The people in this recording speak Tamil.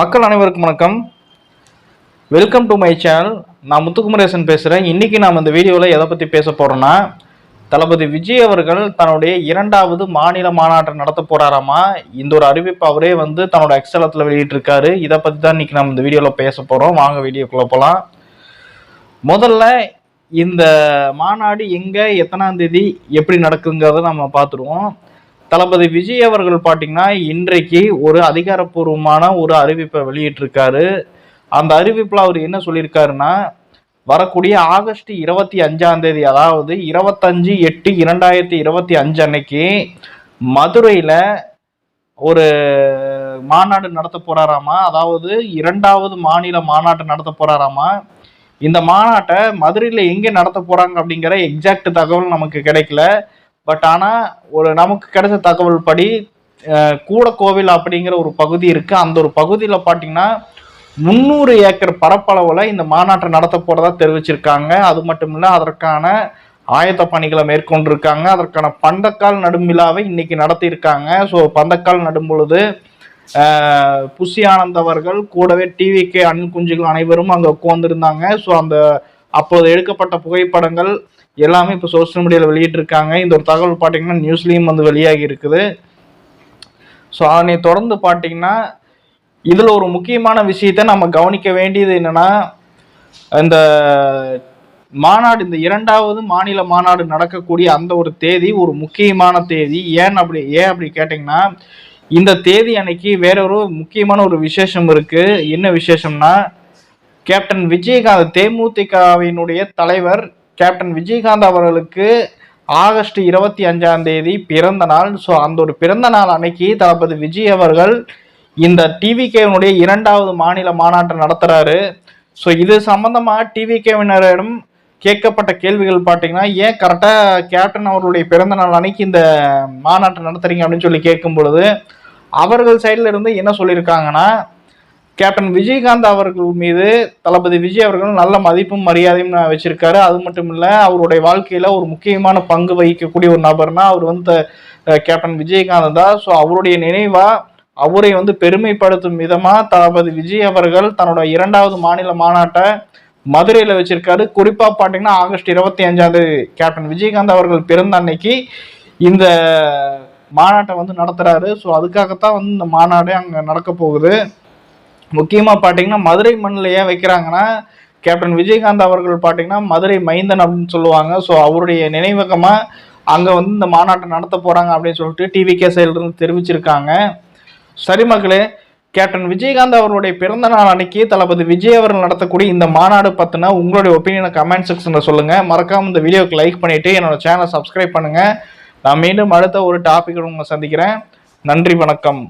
மக்கள் அனைவருக்கும் வணக்கம். வெல்கம் டு மை சேனல் நான் முத்துக்குமரேசன் பேசுகிறேன் இன்றைக்கி நாம் இந்த வீடியோவில் எதை பற்றி பேச போகிறோன்னா தளபதி விஜய் அவர்கள் தன்னுடைய இரண்டாவது மாநில மாநாட்டை நடத்த போகிறாராமா இந்த ஒரு அறிவிப்பு அவரே வந்து தன்னோட எக்ஸலத்தில் வெளியிட்டிருக்காரு. இதை பற்றி தான் இன்றைக்கி நம்ம இந்த வீடியோவில் பேச போகிறோம் வாங்க வீடியோக்குள்ளே போகலாம் முதல்ல இந்த மாநாடு எங்கே எத்தனாம் தேதி எப்படி நடக்குங்கிறத நம்ம பார்த்துருவோம். தளபதி விஜய் அவர்கள் பார்த்தீங்கன்னா இன்றைக்கு ஒரு அதிகாரப்பூர்வமான ஒரு அறிவிப்பை வெளியிட்டிருக்காரு. அந்த அறிவிப்பில் அவர் என்ன சொல்லியிருக்காருன்னா வரக்கூடிய ஆகஸ்ட் இருபத்தி அஞ்சாம் தேதி அதாவது இருபத்தஞ்சு எட்டு இரண்டாயிரத்தி இருபத்தி அஞ்சு அன்னைக்கு மதுரையில் ஒரு மாநாடு நடத்த போறாராமா? அதாவது இரண்டாவது மாநில மாநாட்டை நடத்த போறாராமா? இந்த மாநாட்டை மதுரையில் எங்கே நடத்த போறாங்க அப்படிங்கிற எக்ஸாக்ட் தகவல் நமக்கு கிடைக்கல. பட் ஆனால் ஒரு நமக்கு கிடைச்ச தகவல் படி கூட கோவில் அப்படிங்கிற ஒரு பகுதி இருக்குது அந்த ஒரு பகுதியில் பார்த்தீங்கன்னா முந்நூறு ஏக்கர் பரப்பளவில் இந்த மாநாட்டை நடத்த போகிறதா தெரிவிச்சிருக்காங்க. அது மட்டும் இல்லை அதற்கான ஆயத்த பணிகளை மேற்கொண்டிருக்காங்க. அதற்கான பந்தக்கால் நடும் விழாவை இன்னைக்கு நடத்தியிருக்காங்க. ஸோ பந்தக்கால் நடும் பொழுது புஷி ஆனந்த் அவர்கள் கூடவே டிவிகே அணில் குஞ்சுகள் அனைவரும் அங்கே உட்காந்துருந்தாங்க ஸோ அந்த அப்போது எடுக்கப்பட்ட புகைப்படங்கள் எல்லாமே இப்போ சோஷியல் மீடியாவில் வெளியிட்டிருக்காங்க. இந்த ஒரு தகவல் பார்த்தீங்கன்னா நியூஸ்லேயும் வந்து வெளியாகி இருக்குது. ஸோ அதனை தொடர்ந்து பார்த்தீங்கன்னா இதில் ஒரு முக்கியமான விஷயத்தை நம்ம கவனிக்க வேண்டியது என்னென்னா இந்த மாநாடு இந்த இரண்டாவது மாநில மாநாடு நடக்கக்கூடிய அந்த ஒரு தேதி ஒரு முக்கியமான தேதி. ஏன் அப்படி ஏன் அப்படி கேட்டிங்கன்னா இந்த தேதி அன்னைக்கு வேற ஒரு முக்கியமான ஒரு விசேஷம் இருக்குது என்ன விசேஷம்னா கேப்டன் விஜயகாந்த் தேமுதிகவினுடைய தலைவர் கேப்டன் விஜயகாந்த் அவர்களுக்கு ஆகஸ்ட் இருபத்தி அஞ்சாம் தேதி பிறந்த நாள். ஸோ அந்த ஒரு பிறந்த நாள் அன்னைக்கு தளபதி விஜய் அவர்கள் இந்த டிவிகேவினுடைய இரண்டாவது மாநில மாநாட்டை நடத்துகிறாரு ஸோ இது சம்பந்தமா டிவிகேவினரிடம் கேட்கப்பட்ட கேள்விகள் பார்த்தீங்கன்னா ஏன் கரெக்டாக கேப்டன் அவர்களுடைய பிறந்த நாள் அன்னைக்கு இந்த மாநாட்டை நடத்துறீங்க அப்படின்னு சொல்லி கேட்கும் பொழுது அவர்கள் சைடில் இருந்து என்ன சொல்லியிருக்காங்கன்னா கேப்டன் விஜயகாந்த் அவர்கள் மீது தளபதி விஜய் அவர்களும் நல்ல மதிப்பும் மரியாதையும் வச்சிருக்காரு. அது மட்டும் இல்லை அவருடைய வாழ்க்கையில ஒரு முக்கியமான பங்கு வகிக்கக்கூடிய ஒரு நபர்னா அவர் வந்து கேப்டன் விஜயகாந்த் தான். ஸோ அவருடைய நினைவா அவரை வந்து பெருமைப்படுத்தும் விதமா தளபதி விஜய் அவர்கள் தன்னோட இரண்டாவது மாநில மாநாட்டை மதுரையில் வச்சிருக்காரு. குறிப்பா பார்த்தீங்கன்னா ஆகஸ்ட் இருபத்தி அஞ்சாம் தேதி கேப்டன் விஜயகாந்த் அவர்கள் பிறந்த அன்னைக்கு இந்த மாநாட்டை வந்து நடத்துறாரு. ஸோ அதுக்காகத்தான் வந்து இந்த மாநாடு அங்கே நடக்க போகுது. முக்கியமாக பார்த்தீங்கன்னா மதுரை மண்ணில் ஏன் வைக்கிறாங்கன்னா கேப்டன் விஜயகாந்த் அவர்கள் பார்த்தீங்கன்னா மதுரை மைந்தன் அப்படின்னு சொல்லுவாங்க. ஸோ அவருடைய நினைவகமாக அங்கே வந்து இந்த மாநாட்டை நடத்த போகிறாங்க அப்படின்னு சொல்லிட்டு டிவிகே இருந்து தெரிவிச்சிருக்காங்க. சரி மக்களே கேப்டன் விஜயகாந்த் அவருடைய பிறந்த நாள் அன்னைக்கு தளபதி விஜய் அவர்கள் நடத்தக்கூடிய இந்த மாநாடு பற்றின உங்களுடைய ஒப்பீனியனை கமெண்ட் செக்ஷனில் சொல்லுங்கள் மறக்காமல் இந்த வீடியோக்கு லைக் பண்ணிவிட்டு என்னோட சேனலை சப்ஸ்கிரைப் பண்ணுங்கள் நான் மீண்டும் அடுத்த ஒரு டாப்பிக்கை உங்களை சந்திக்கிறேன். நன்றி வணக்கம்.